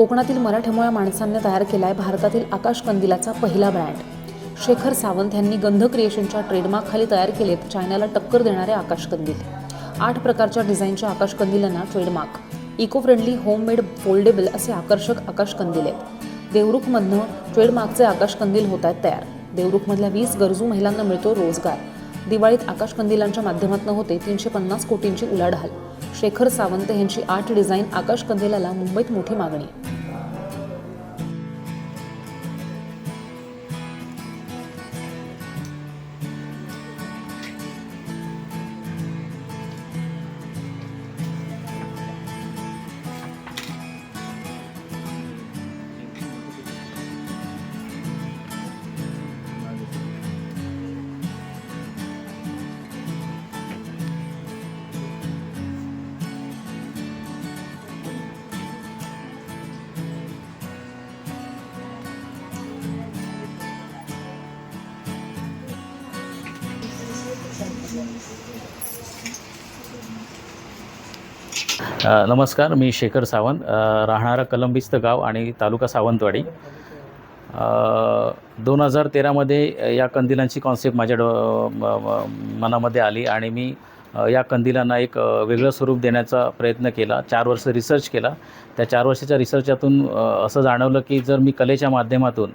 कोकणातील मराठमोळ्या माणसांनी तयार केला आहे भारतातील आकाश कंदिलाचा पहिला ब्रँड. शेखर सावंत यांनी गंध क्रिएशनच्या ट्रेडमार्कखाली तयार केलेत चायनाला टक्कर देणारे आकाश कंदील. आठ प्रकारच्या डिझाईनच्या आकाश कंदिलांना trademark eco friendly homemade foldable असे आकर्षक आकाश कंदील आहेत. देवरुखमधनं ट्रेडमार्कचे आकाश कंदील होत आहेत तयार. देवरुखमधल्या वीस गरजू महिलांना मिळतो रोजगार. दिवाळीत आकाश कंदिलांच्या माध्यमातून होते तीनशे पन्नास कोटींची उलाढाल. शेखर सावंत यांची आठ डिझाईन आकाश कंदिलाला मुंबईत मोठी मागणी नमस्कार मी शेखर सावंत राहणारा कलंबिस्त गाव आणि तालुका सावंतवाडी. दोन हजार तेरामध्ये या कंदिलांची कॉन्सेप्ट माझ्या डो म- मनामध्ये आली आणि मी या कंदिलांना एक वेगळं स्वरूप देण्याचा प्रयत्न केला. चार वर्ष रिसर्च केला. त्या चार वर्षाच्या रिसर्चातून असं जाणवलं की जर मी कलेच्या माध्यमातून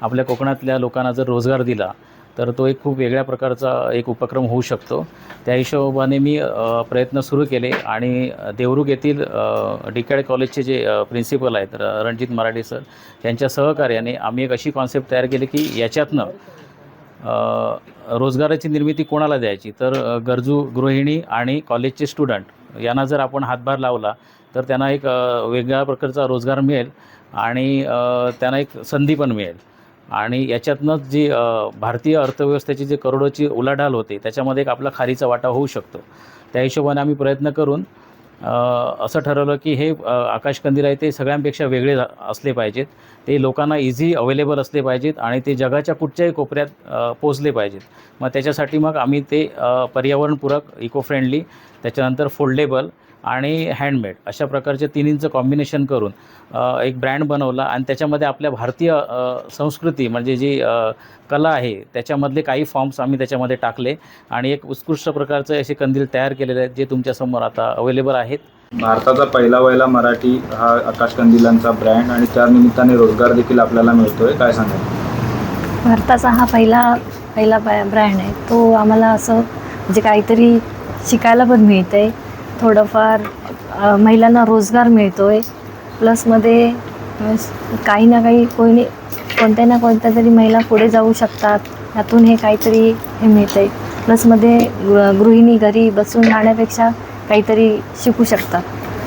आपल्या कोकणातल्या लोकांना जर रोजगार दिला तर तो एक खूप वेगळ्या प्रकारचा एक उपक्रम होऊ शकतो. त्या हिशोबाने मी प्रयत्न सुरू केले आणि देवरुख येथील डिकॅड कॉलेजचे जे प्रिन्सिपल आहेत रणजित मराठे सर यांच्या सहकार्याने आम्ही एक अशी कॉन्सेप्ट तयार केली की याच्यातनं रोजगाराची निर्मिती कोणाला द्यायची? तर गरजू गृहिणी आणि कॉलेजचे स्टुडंट यांना जर आपण हातभार लावला तर त्यांना एक वेगळ्या प्रकारचा रोजगार मिळेल आणि त्यांना एक संधी पण मिळेल. आणि याच्यातनंच जी भारतीय अर्थव्यवस्थेची जी करोडोची उलाढाल होते त्याच्यामध्ये एक आपला खारीचा वाटा होऊ शकतो. त्या हिशोबाने आम्ही प्रयत्न करून असं ठरवलं की हे आकाशकंदील आहे ते सगळ्यांपेक्षा वेगळे असले पाहिजेत. ते लोकांना इझी अवेलेबल असले पाहिजेत आणि ते जगाच्या कुठच्याही कोपऱ्यात पोचले पाहिजेत. मग त्याच्यासाठी मग आम्ही ते पर्यावरणपूरक इको फ्रेंडली त्याच्यानंतर फोल्डेबल आणि हँडमेड अशा प्रकारचे तिन्हींचं कॉम्बिनेशन करून एक ब्रँड बनवला आणि त्याच्यामध्ये आपल्या भारतीय संस्कृती म्हणजे जी कला आहे त्याच्यामधले काही फॉर्म्स आम्ही त्याच्यामध्ये टाकले आणि एक उत्कृष्ट प्रकारचे असे कंदील तयार केलेले आहेत जे तुमच्यासमोर आता अवेलेबल आहेत. भारताचा पहिला वयला मराठी हा आकाश कंदिलांचा ब्रँड आणि त्या निमित्ताने रोजगार देखील आपल्याला मिळतोय काय सांगाल? भारताचा हा पहिला पहिला ब्रँड आहे तो आम्हाला असं म्हणजे काहीतरी शिकायला पण मिळतं आहे थोडंफार महिलांना रोजगार मिळतो आहे प्लसमध्ये काही ना काही कोणी कोणत्या ना कोणत्या तरी महिला पुढे जाऊ शकतात. यातून हे काहीतरी हे मिळतं आहे प्लसमध्ये गृहिणी घरी बसून राहण्यापेक्षा काहीतरी शिकू शकतात.